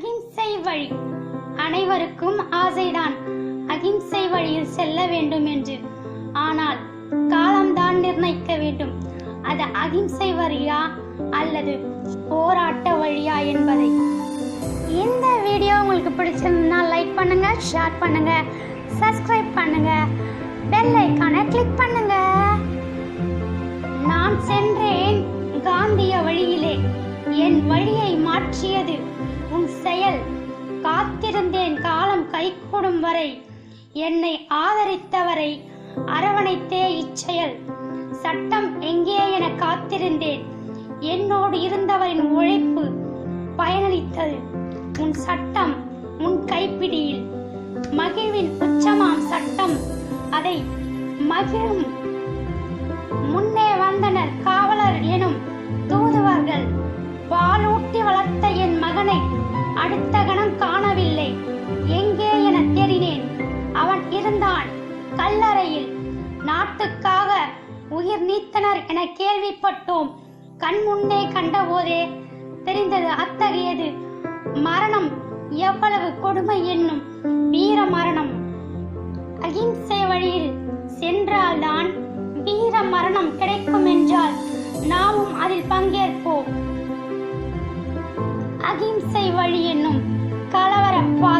அகிம்சை வழி. அனைவருக்கும் ஆசைதான். அகிம்சை வழியில் செல்ல வேண்டும் என்று. ஆனால் காலம்தான் நிர்ணயிக்க வேண்டும். அது அகிம்சை வழியா அல்லது போராட்ட வழியா என்பதை. இந்த வீடியோ உங்களுக்கு பிடிச்சிருந்தா லைக் பண்ணுங்க ஷேர் பண்ணுங்க சப்ஸ்கிரைப் பண்ணுங்க பெல் ஐக்கானை கிளிக் பண்ணுங்க. மாற்றியது. உன் செயல் காத்திருந்தேன் காலம் கைகூடும் வரை. என்னை ஆதரித்தவரை அரவணைத்தே இச்செயல். சட்டம் எங்கே என காத்திருந்தேன். என்னோடு இருந்தவரின் உழைப்பு பயனளித்தது. உன் சட்டம் உன் கைப்பிடியில். மகிழ்வின் உச்சமாம் சட்டம். அதை மகிழும் அடுத்த கணம் காணவில்லை. எங்கே என தெரிந்தேன் அவன் இருந்தான் கல்லறையில். நாட்டுக்காக உயிர் நீத்தனர் என கேள்விப்பட்டோம். கண் முன்னே கண்டபோதே தெரிந்தது அத்தகையது. மரணம் எவ்வளவு கொடுமை என்னும் வீர மரணம். அகிம்சை வழியில் சென்றால்தான் வீர மரணம் கிடைக்கும் என்றால் நாமும் அதில் பங்கேற்போம். அகிம்சை வழி என்னும் கலவர பாதையில்